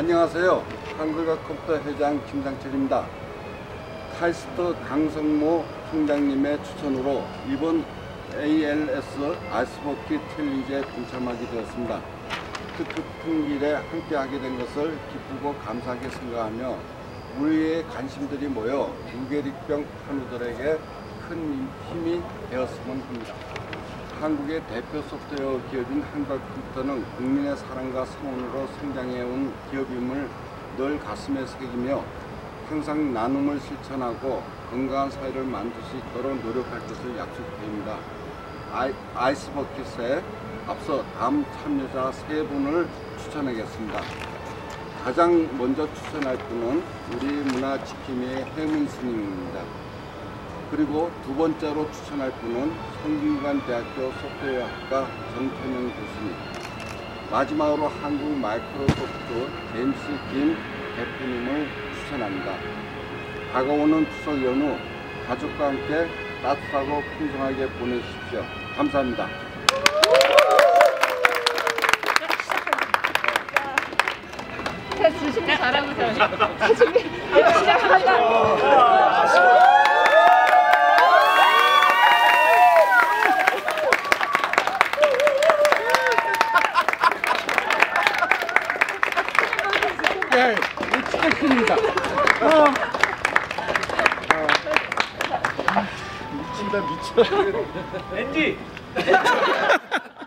안녕하세요. 한글과 컴퓨터 회장 김상철입니다. 카이스트 강성모 총장님의 추천으로 이번 ALS 아이스버킷 챌린지에 동참하게 되었습니다. 특급 길에 함께 하게 된 것을 기쁘고 감사하게 생각하며 우리의 관심들이 모여 무게릭병 판우들에게 큰 힘이 되었으면 합니다. 한국의 대표 소프트웨어 기업인 한국컴퓨터는 국민의 사랑과 성원으로 성장해온 기업임을 늘 가슴에 새기며 항상 나눔을 실천하고 건강한 사회를 만들 수 있도록 노력할 것을 약속드립니다. 아이, 아이스버킷에 앞서 다음 참여자 세 분을 추천하겠습니다. 가장 먼저 추천할 분은 우리 문화지킴이의 해문 스님입니다. 그리고 두 번째로 추천할 분은 성균관대학교 소프트웨어학과 정태명 교수님. 마지막으로 한국 마이크로소프트 제임스 김 대표님을 추천합니다. 다가오는 추석 연휴 가족과 함께 따뜻하고 풍성하게 보내십시오. 감사합니다. 자, 준비 잘하고 자, 준비 시작합니다. 예, 찍겠습니다. 어. 어. 미친다 미쳐. 앤디!